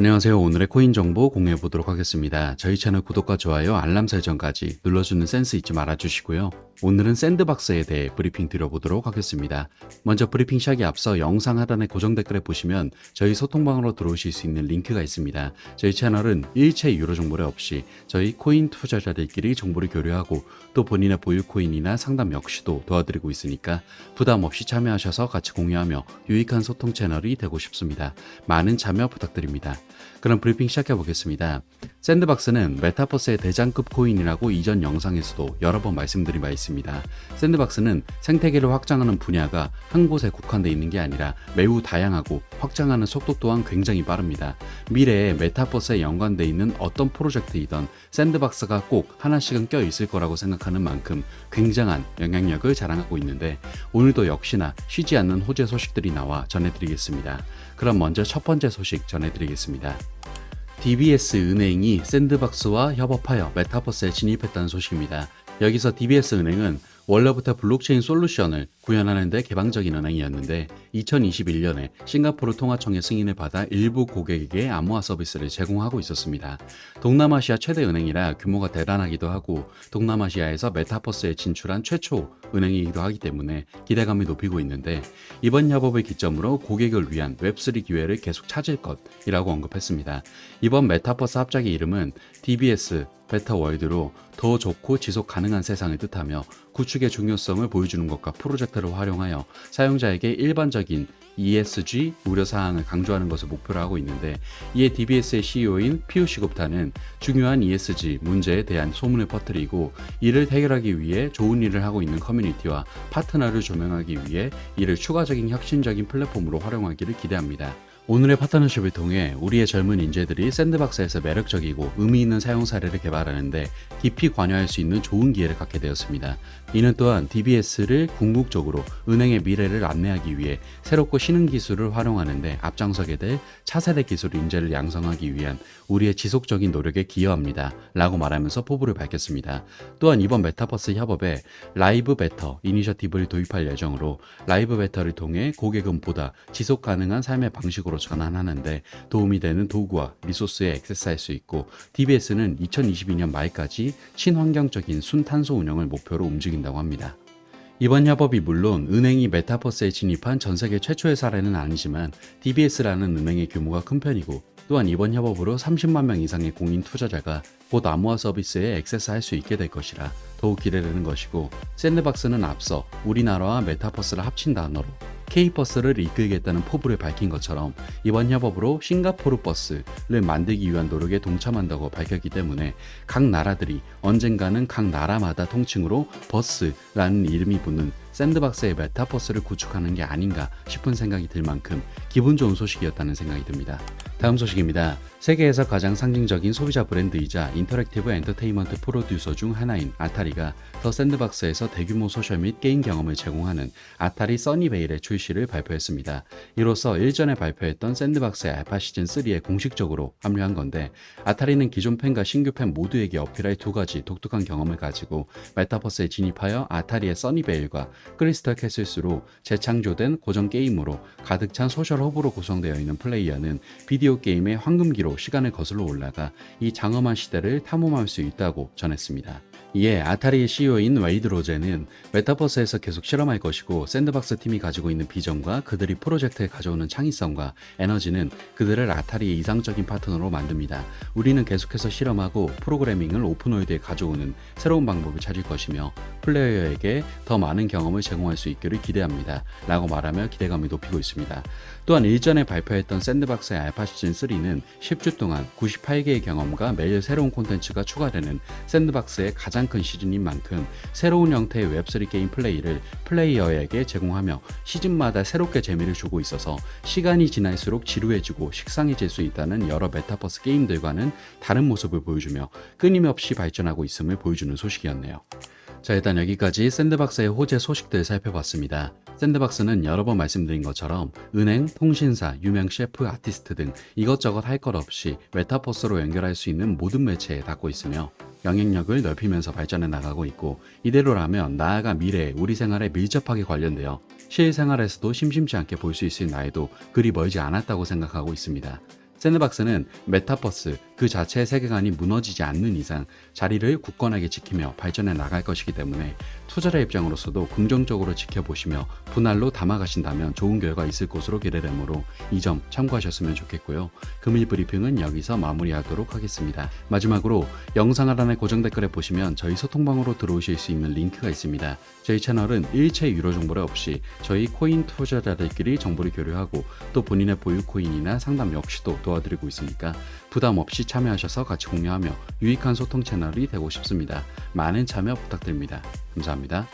안녕하세요. 오늘의 코인 정보 공유해 보도록 하겠습니다. 저희 채널 구독과 좋아요, 알람 설정까지 눌러주는 센스 잊지 말아주시고요. 오늘은 샌드박스에 대해 브리핑 드려보도록 하겠습니다. 먼저 브리핑 시작에 앞서 영상 하단의 고정 댓글에 보시면 저희 소통방으로 들어오실 수 있는 링크가 있습니다. 저희 채널은 일체 유료 정보를 없이 저희 코인 투자자들끼리 정보를 교류하고 또 본인의 보유 코인이나 상담 역시도 도와드리고 있으니까 부담 없이 참여하셔서 같이 공유하며 유익한 소통 채널이 되고 싶습니다. 많은 참여 부탁드립니다. 그럼 브리핑 시작해 보겠습니다. 샌드박스는 메타버스의 대장급 코인이라고 이전 영상에서도 여러 번 말씀드린 바 있습니다. 샌드박스는 생태계를 확장하는 분야가 한 곳에 국한되어 있는 게 아니라 매우 다양하고 확장하는 속도 또한 굉장히 빠릅니다. 미래에 메타버스에 연관되어 있는 어떤 프로젝트이던 샌드박스가 꼭 하나씩은 껴 있을 거라고 생각하는 만큼 굉장한 영향력을 자랑하고 있는데 오늘도 역시나 쉬지 않는 호재 소식들이 나와 전해드리겠습니다. 그럼 먼저 첫 번째 소식 전해드리겠습니다. DBS 은행이 샌드박스와 협업하여 메타버스에 진입했다는 소식입니다. 여기서 DBS 은행은 원래부터 블록체인 솔루션을 구현하는 데 개방적인 은행이었는데 2021년에 싱가포르 통화청의 승인을 받아 일부 고객에게 암호화 서비스를 제공하고 있었습니다. 동남아시아 최대 은행이라 규모가 대단하기도 하고 동남아시아에서 메타버스에 진출한 최초 은행이기도 하기 때문에 기대감이 높이고 있는데 이번 협업을 기점으로 고객을 위한 웹3 기회를 계속 찾을 것이라고 언급했습니다. 이번 메타버스 합작의 이름은 DBS 베타 월드로 더 좋고 지속 가능한 세상을 뜻하며 구축의 중요성을 보여주는 것과 프로젝트 를 활용하여 사용자에게 일반적인 ESG 우려 사항을 강조하는 것을 목표로 하고 있는데 이에 DBS의 CEO인 피우시 굽타는 중요한 ESG 문제에 대한 소문을 퍼뜨리고 이를 해결하기 위해 좋은 일을 하고 있는 커뮤니티와 파트너를 조명하기 위해 이를 추가적인 혁신적인 플랫폼으로 활용하기를 기대합니다. 오늘의 파트너십을 통해 우리의 젊은 인재들이 샌드박스에서 매력적이고 의미 있는 사용 사례를 개발하는데 깊이 관여할 수 있는 좋은 기회를 갖게 되었습니다. 이는 또한 DBS를 궁극적으로 은행의 미래를 안내하기 위해 새롭고 신흥 기술을 활용하는데 앞장서게 될 차세대 기술 인재를 양성하기 위한 우리의 지속적인 노력에 기여합니다. 라고 말하면서 포부를 밝혔습니다. 또한 이번 메타버스 협업에 라이브 베터 이니셔티브를 도입할 예정으로 라이브 베터를 통해 고객은 보다 지속 가능한 삶의 방식으로 전환하는데 도움이 되는 도구와 리소스에 액세스할 수 있고 DBS는 2022년 말까지 친환경적인 순탄소 운영을 목표로 움직인다고 합니다. 이번 협업이 물론 은행이 메타버스에 진입한 전 세계 최초의 사례는 아니지만 DBS라는 은행의 규모가 큰 편이고 또한 이번 협업으로 30만 명 이상의 공인 투자자가 곧 암호화 서비스에 액세스할 수 있게 될 것이라 더욱 기대되는 것이고 샌드박스는 앞서 우리나라와 메타버스를 합친 단어로 K버스를 이끌겠다는 포부를 밝힌 것처럼 이번 협업으로 싱가포르 버스를 만들기 위한 노력에 동참한다고 밝혔기 때문에 각 나라들이 언젠가는 각 나라마다 통칭으로 버스라는 이름이 붙는 샌드박스의 메타버스를 구축하는 게 아닌가 싶은 생각이 들 만큼 기분 좋은 소식이었다는 생각이 듭니다. 다음 소식입니다. 세계에서 가장 상징적인 소비자 브랜드이자 인터랙티브 엔터테인먼트 프로듀서 중 하나인 아타리가 더 샌드박스에서 대규모 소셜 및 게임 경험을 제공하는 아타리 써니베일의 출시를 발표했습니다. 이로써 일전에 발표했던 샌드박스의 알파 시즌 3에 공식적으로 합류한 건데 아타리는 기존 팬과 신규 팬 모두에게 어필할 두 가지 독특한 경험을 가지고 메타버스에 진입하여 아타리의 써니베일과 크리스탈 캐슬스로 재창조된 고전 게임으로 가득 찬 소셜 허브로 구성되어 있는 플레이어는 비디오 게임의 황금기로 시간을 거슬러 올라가 이 장엄한 시대를 탐험할 수 있다고 전했습니다. 이에 아타리의 CEO인 웨이드 로제는 메타버스에서 계속 실험할 것이고 샌드박스 팀이 가지고 있는 비전과 그들이 프로젝트에 가져오는 창의성과 에너지는 그들을 아타리의 이상적인 파트너로 만듭니다. 우리는 계속해서 실험하고 프로그래밍을 오픈월드에 가져오는 새로운 방법을 찾을 것이며 플레이어에게 더 많은 경험을 제공할 수 있기를 기대합니다. 라고 말하며 기대감을 높이고 있습니다. 또한 일전에 발표했던 샌드박스의 알파 시즌 3는 10주 동안 98개의 경험과 매일 새로운 콘텐츠가 추가되는 샌드박스의 가장 큰 시즌인 만큼 새로운 형태의 웹3 게임 플레이를 플레이어에게 제공하며 시즌마다 새롭게 재미를 주고 있어서 시간이 지날수록 지루해지고 식상해질 수 있다는 여러 메타버스 게임들과는 다른 모습을 보여주며 끊임없이 발전하고 있음을 보여주는 소식이었네요. 자 일단 여기까지 샌드박스의 호재 소식들 살펴봤습니다. 샌드박스는 여러 번 말씀드린 것처럼 은행, 통신사, 유명 셰프, 아티스트 등 이것저것 할 것 없이 메타버스로 연결할 수 있는 모든 매체에 닿고 있으며 영향력을 넓히면서 발전해 나가고 있고 이대로라면 나아가 미래에 우리 생활에 밀접하게 관련되어 실생활에서도 심심치 않게 볼 수 있을 나이도 그리 멀지 않았다고 생각하고 있습니다. 샌드박스는 메타버스 그 자체의 세계관이 무너지지 않는 이상 자리를 굳건하게 지키며 발전해 나갈 것이기 때문에 투자자 입장으로서도 긍정적으로 지켜보시며 분할로 담아가신다면 좋은 결과 있을 것으로 기대되므로 이 점 참고하셨으면 좋겠고요. 금일 브리핑은 여기서 마무리하도록 하겠습니다. 마지막으로 영상 하단의 고정 댓글에 보시면 저희 소통방으로 들어오실 수 있는 링크가 있습니다. 저희 채널은 일체 유료 정보를 없이 저희 코인 투자자들끼리 정보를 교류하고 또 본인의 보유 코인이나 상담 역시도 도와드리고 있으니까 부담 없이 참여하셔서 같이 공유하며 유익한 소통 채널이 되고 싶습니다. 많은 참여 부탁드립니다. 감사합니다.